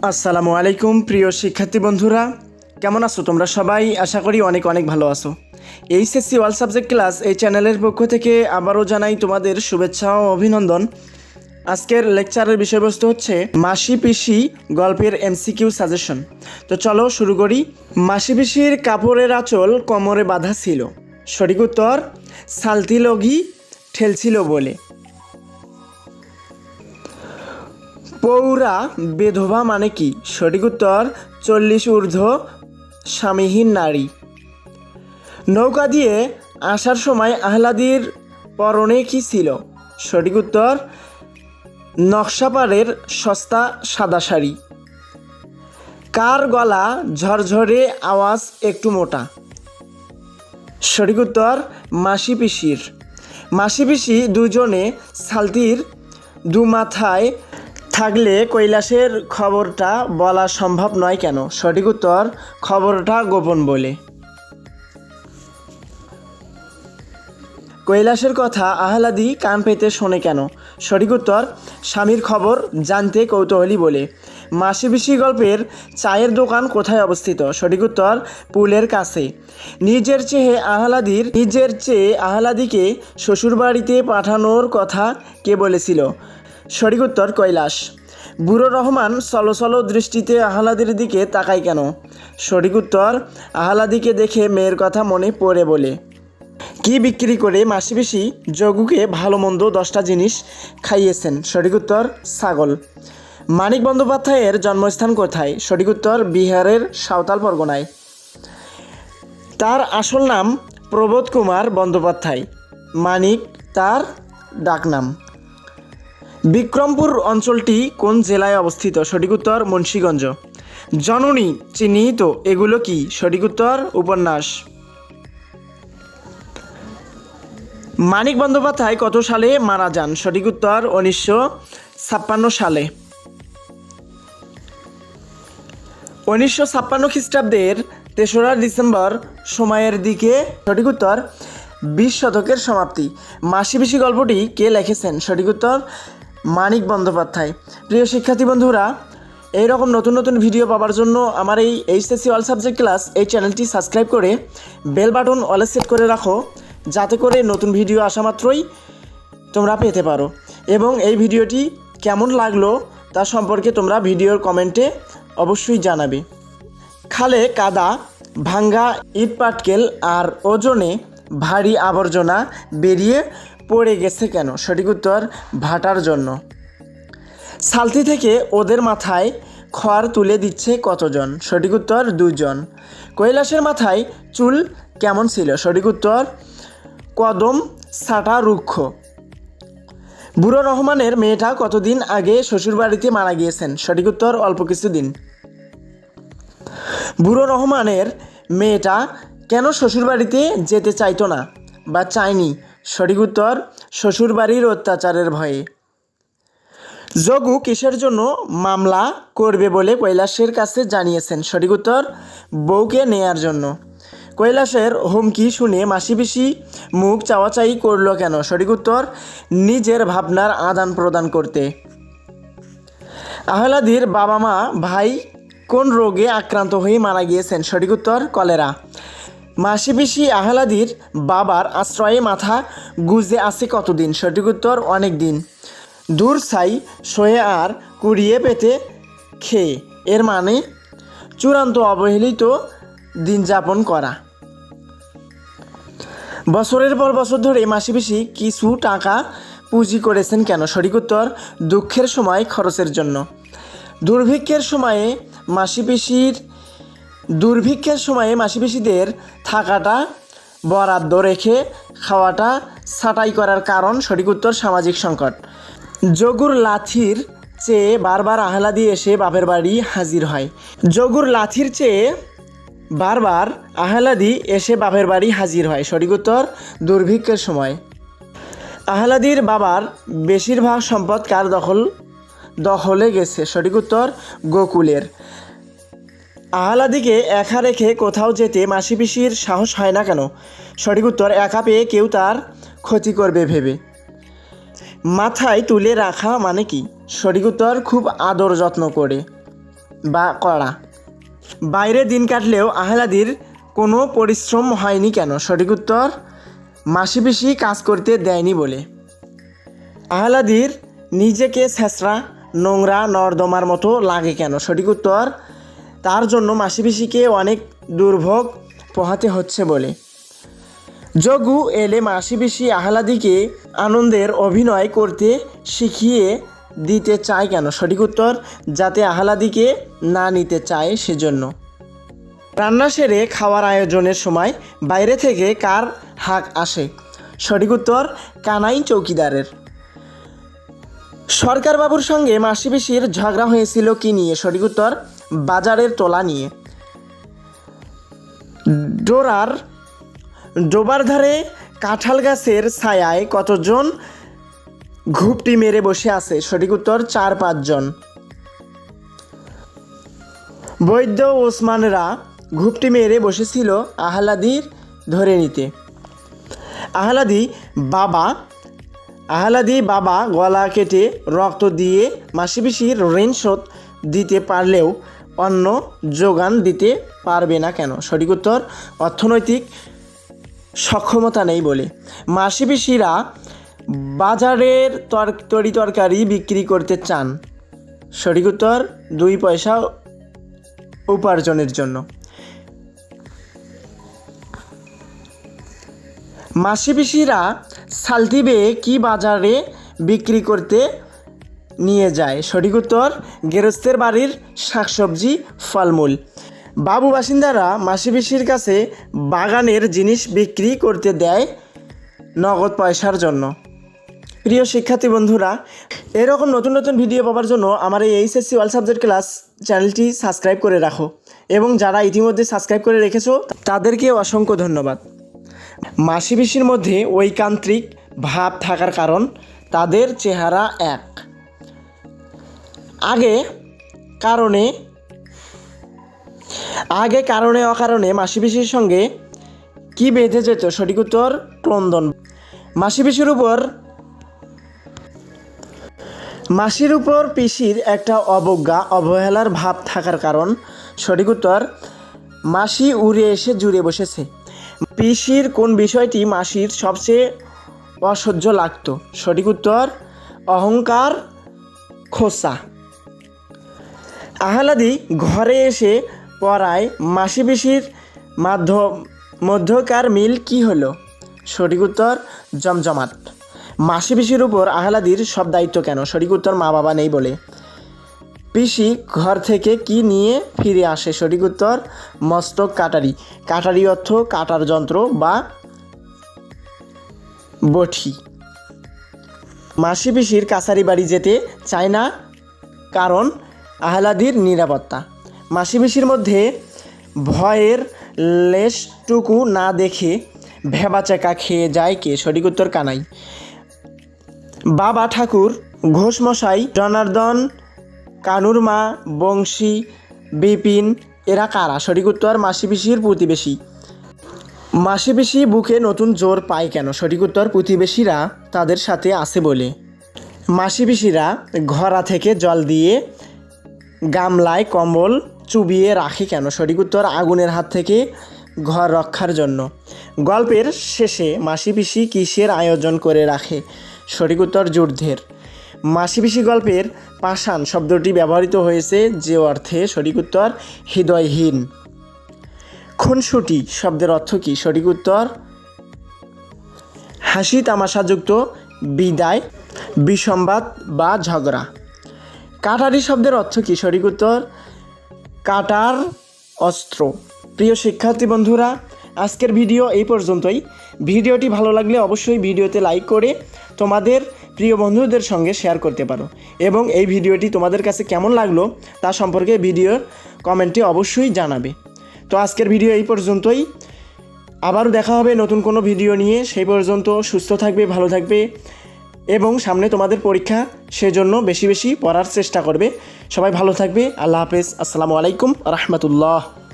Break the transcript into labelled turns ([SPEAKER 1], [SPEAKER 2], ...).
[SPEAKER 1] আসসালামু আলাইকুম, প্রিয় শিক্ষার্থী বন্ধুরা। কেমন আছো তোমরা সবাই? আশা করি অনেক অনেক ভালো আছো। এইচএসসি অল সাবজেক্ট ক্লাস এই চ্যানেলের পক্ষ থেকে আবারও জানাই তোমাদের শুভেচ্ছা ও অভিনন্দন। আজকের লেকচারের বিষয়বস্তু হচ্ছে মাসি পিসি গল্পের এমসিকিউ সাজেশন। তো চলো শুরু করি। মাসি পিসির কাপড়ের আঁচল কোমরে বাঁধা ছিল। সঠিক উত্তর সালতি লগি ঠেলছিল বলে। পৌরা বেধবা মানে কি? সঠিক উত্তর, চল্লিশ ঊর্ধ্ব, স্বামীহীন নারী। নৌকা দিয়ে আসার সময় আহ্লাদির পরনে কি ছিল? সঠিক উত্তর, নকশাপাড়ের সস্তা সাদা শাড়ি। কার গলা ঝরঝরে আওয়াজ একটু মোটা? সঠিক উত্তর, মাসি পিসির। মাসি পিসি দুজনে সালতির দু মাথায় থাকলে কৈলাসের খবরটা বলা সম্ভব নয় কেন? সঠিক উত্তর, খবরটা গোপন বলে। কৈলাসের কথা আহ্লাদি কান পেতে শোনে কেন? সঠিক উত্তর, স্বামীর খবর জানতে কৌতূহলী বলে। মাসি বিশি গল্পের চায়ের দোকান কোথায় অবস্থিত? সঠিক উত্তর, পুলের কাছে। নিজের চেয়ে আহ্লাদির, নিজের চেয়ে আহ্লাদিকে শ্বশুরবাড়িতে পাঠানোর কথা কে বলেছিল? সঠিক উত্তর, কৈলাস। বুড়ো রহমান চলো দৃষ্টিতে আহ্লাদের দিকে তাকায় কেন? সঠিক উত্তর, আহ্লাদিকে দেখে মেয়ের কথা মনে পড়ে বলে। কি বিক্রি করে মাসি পিসি জগুকে ভালো মন্দ দশটা জিনিস খাইয়েছেন? সঠিক উত্তর, ছাগল। মানিক বন্দ্যোপাধ্যায়ের জন্মস্থান কোথায়? সঠিক উত্তর, বিহারের সাঁওতাল পরগনায়। তার আসল নাম প্রবোধ কুমার বন্দ্যোপাধ্যায়। মানিক তার ডাকনাম। বিক্রমপুর অঞ্চলটি কোন জেলায় অবস্থিত? সঠিক উত্তর মুন্সীগঞ্জ। জননী, চিহ্নিত, এগুলো কি? সঠিক উত্তর উপন্যাস। মানিক বন্দ্যোপাধ্যায় কত সালে মারা যান? সঠিক উত্তর উনিশশো ছাপ্পান্ন সালে। উনিশশো ছাপ্পান্ন খ্রিস্টাব্দের তেসরা ডিসেম্বর সময়ের দিকে সঠিক উত্তর বিশ শতকের সমাপ্তি। মাসি পিসি গল্পটি কে লিখেছেন? সঠিক উত্তর মানিক বন্দ্যোপাধ্যায়। প্রিয় শিক্ষার্থী বন্ধুরা এই রকম নতুন নতুন ভিডিও পাওয়ার জন্য আমার এই এইচএসসি অল সাবজেক্ট ক্লাস এই চ্যানেলটি সাবস্ক্রাইব করে বেল বাটন অলে সেট করে রাখো, যাতে করে নতুন ভিডিও আসা মাত্রই তোমরা পেতে পারো। এবং এই ভিডিওটি কেমন লাগল তা সম্পর্কে তোমরা ভিডিওর কমেন্টে অবশ্যই জানাবে। খালে, কাদা, ভাঙ্গা, ইট, পাটকেল আর ওজনে ভারী আবর্জনা বেরিয়ে পড়ে গেছে কেন? সঠিক উত্তর, ভাটার জন্য। সালতি থেকে ওদের মাথায় খড় তুলে দিচ্ছে কতজন? সঠিক উত্তর, দুজন। কৈলাসের মাথায় চুল কেমন ছিল? সঠিক উত্তর, কদম সাটা রুক্ষ। বুড়ো রহমানের মেয়েটা কতদিন আগে শ্বশুরবাড়িতে মারা গিয়েছেন? সঠিক উত্তর, অল্প কিছুদিন। বুড়ো রহমানের মেয়েটা কেন শ্বশুরবাড়িতে যেতে চাইতো না বা চায়নি? সঠিক উত্তর, শ্বশুরবাড়ির অত্যাচারের ভয়ে। যোগু কিসের জন্য মামলা করবে বলে কৈলাসের কাছে জানিয়েছেন। সঠিক উত্তর, বউকে নেয়ার জন্য। কৈলাসের হুমকি শুনে মাসি পিসি মুখ চাওয়াচাই করল কেন? সঠিক উত্তর, নিজের ভাবনার আদান প্রদান করতে। আহলাদির বাবা মা ভাই কোন রোগে আক্রান্ত হয়ে মারা গিয়েছেন? সঠিক উত্তর, কলেরা। মাসি পিসি আহলাদির বাবার আশ্রয়ে মাথা গুজে আছে কতদিন? সঠিক উত্তর অনেক দিন। দূর ছাই সয়ে আর কুড়িয়ে পেতে খেয়ে। এর মানে চূড়ান্ত অবহেলিত দিন যাপন করা। বছরের পর বছর ধরে মাসি পিসি কিছু টাকা পুঁজি করেছেন কেন? সঠিক উত্তর, দুঃখের সময় খরচের জন্য। দুর্ভিক্ষের সময়ে মাসি পিসির দুর্ভিক্ষের সময়ে মাসি পিসিদের থাকাটা, বরাদ্দ রেখে খাওয়াটা ছাঁটাই করার কারণ সঠিক উত্তর সামাজিক সংকট। জগুর লাথির চেয়ে বারবার আহ্লাদি এসে বাপের বাড়ি হাজির হয়। জগুর লাথির চেয়ে বারবার আহ্লাদি এসে বাপের বাড়ি হাজির হয়। সঠিক উত্তর, দুর্ভিক্ষের সময়। আহ্লাদির বাবার বেশিরভাগ সম্পদ কার দখল, দখলে গেছে? সঠিক উত্তর, গোকুলের। আহ্লাদিকে একা রেখে কোথাও যেতে মাসি পিসির সাহস হয় না কেন? সঠিক উত্তর, একা পেয়ে কেউ তার ক্ষতি করবে ভেবে। মাথায় তুলে রাখা মানে কি? সঠিক উত্তর, খুব আদর যত্ন করে বা কড়া। বাইরে দিন কাটলেও আহলাদির কোনো পরিশ্রম হয়নি কেন? সঠিক উত্তর, মাসি পিসি কাজ করতে দেয়নি বলে। আহলাদির নিজেকে ছেঁচড়া, নোংরা, নর্দমার মতো লাগে কেন? সঠিক উত্তর তার জন্য মাসি পিসিকে অনেক দুর্ভোগ পোহাতে হচ্ছে বলে। যোগু এলে মাসি পিসি আহলাদিকে আনন্দের অভিনয় করতে শিখিয়ে দিতে চায় কেন? সঠিক উত্তর, যাতে আহলাদিকে না নিতে চায় সেজন্য। রান্না সেরে খাওয়ার আয়োজনের সময় বাইরে থেকে কার হাক আসে? সঠিক উত্তর, কানাই চৌকিদারের। সরকারবাবুর সঙ্গে মাসি পিসির ঝগড়া হয়েছিল কি নিয়ে? সঠিক উত্তর বাজারের তোলা নিয়ে। ডোরার ডোবার ধারে কাঁঠাল গাছের ছায়ায় কতজন ঘুপটি মেরে বসে আছে? সঠিক উত্তর, চার পাঁচজন বৈদ্য ওসমানরা ঘুপটি মেরে বসেছিল আহলাদির ধরে নিতে। আহলাদি বাবা আহলাদি বাবা গলা কেটে রক্ত দিয়ে মাসি পিসির ঋণ শোধ দিতে পারলেও অন্য যোগান দিতে পারবে না কেন? সঠিক উত্তর, অর্থনৈতিক সক্ষমতা নেই বলে। মাসি পিসিরা বাজারের তর, তরি তরকারি বিক্রি করতে চান। সঠিক উত্তর, দুই পয়সা উপার্জনের জন্য। মাসি পিসিরা সালতি কি বাজারে বিক্রি করতে নিয়ে যায়। সঠিক উত্তর, গেরস্তের বাড়ির শাকসবজি, ফলমূল। বাবু বাসিন্দারা মাসি পিসির কাছে বাগানের জিনিস বিক্রি করতে দেয় নগদ পয়সার জন্য। প্রিয় শিক্ষার্থী বন্ধুরা, এরকম নতুন নতুন ভিডিও পাওয়ার জন্য আমার এই এইচএসসি অল সাবজেক্ট ক্লাস চ্যানেলটি সাবস্ক্রাইব করে রাখো এবং যারা ইতিমধ্যে সাবস্ক্রাইব করে রেখেছো, তাদেরকে অসংখ্য ধন্যবাদ। মাসি পিসির মধ্যে ঐকান্ত্রিক ভাব থাকার কারণ তাদের চেহারা এক। আগে কারণে আগে কারণে অকারণে মাসি পিসির সঙ্গে কি বেঁধে যেত? সঠিক উত্তর, ক্রন্দন। মাসি পিসির উপর, মাসির উপর পিসির একটা অবজ্ঞা, অবহেলার ভাব থাকার কারণ। সঠিক উত্তর, মাসি উড়ে এসে জুড়ে বসেছে। পিসির কোন বিষয়টি মাসির সবচেয়ে অসহ্য লাগতো? সঠিক উত্তর, অহংকার, খোসা। আহলাদি ঘরে এসে পড়ায় মাসি পিসির মাধ্য, মধ্যকার মিল কি হলো? সঠিক উত্তর, জমজমাট। মাসি পিসির উপর আহলাদির সব দায়িত্ব কেন? সঠিক উত্তর মা বাবা নেই বলে। পিসি ঘর থেকে কি নিয়ে ফিরে আসে? সঠিক উত্তর, মস্তক কাটারি। কাটারি অর্থ কাটার যন্ত্র বা বঠি। মাসি পিসির কাছারি বাড়ি যেতে চায় না, কারণ আহলাদির নিরাপত্তা। মাসি পিসির মধ্যে ভয়ের লেশটুকু না দেখে ভেবাচাকা খেয়ে যায় কে? সঠিক উত্তর কানাই। বাবা ঠাকুর, ঘোষমশাই, জনার্দন, কানুর মা, বংশী, বিপিন, এরা কারা? সঠিক উত্তর মাসি পিসির প্রতিবেশী। মাসি পিসি বুকে নতুন জোর পায় কেন? সঠিক উত্তর প্রতিবেশীরা তাদের সাথে আছে বলে। মাসি পিসিরা ঘরা থেকে জল দিয়ে গামলায় কম্বল চুবিয়ে রাখে কেন? সঠিক উত্তর, আগুনের হাত থেকে ঘর রক্ষার জন্য। গল্পের শেষে মাসি পিসি কিসের আয়োজন করে রাখে? সঠিক উত্তর, যুদ্ধের। মাসি পিসি গল্পের পাষাণ শব্দটি ব্যবহৃত হয়েছে যে অর্থে সঠিক উত্তর, হৃদয়হীন। খুনসুটি শব্দের অর্থ কী? সঠিক উত্তর, হাসি তামাশাযুক্ত, বিদায় বিসম্বাদ বা ঝগড়া। কাটারি শব্দের অর্থ কী? সঠিক উত্তর, কাটার অস্ত্র। প্রিয় শিক্ষার্থী বন্ধুরা, আজকের ভিডিও এই পর্যন্তই। ভিডিওটি ভালো লাগলে অবশ্যই ভিডিওতে লাইক করে তোমাদের প্রিয় বন্ধুদের সঙ্গে শেয়ার করতে পারো এবং এই ভিডিওটি তোমাদের কাছে কেমন লাগল তা সম্পর্কে ভিডিওর কমেন্টে অবশ্যই জানাবে। তো আজকের ভিডিও এই পর্যন্তই। আবারও দেখা হবে নতুন কোনো ভিডিও নিয়ে। সেই পর্যন্ত সুস্থ থাকবে, ভালো থাকবে। এবং সামনে তোমাদের পরীক্ষা, সেজন্য বেশি বেশি পড়ার চেষ্টা করবে। সবাই ভালো থাকবে। আল্লাহ হাফেজ। আসসালামু আলাইকুম। রহমতুল্লাহ।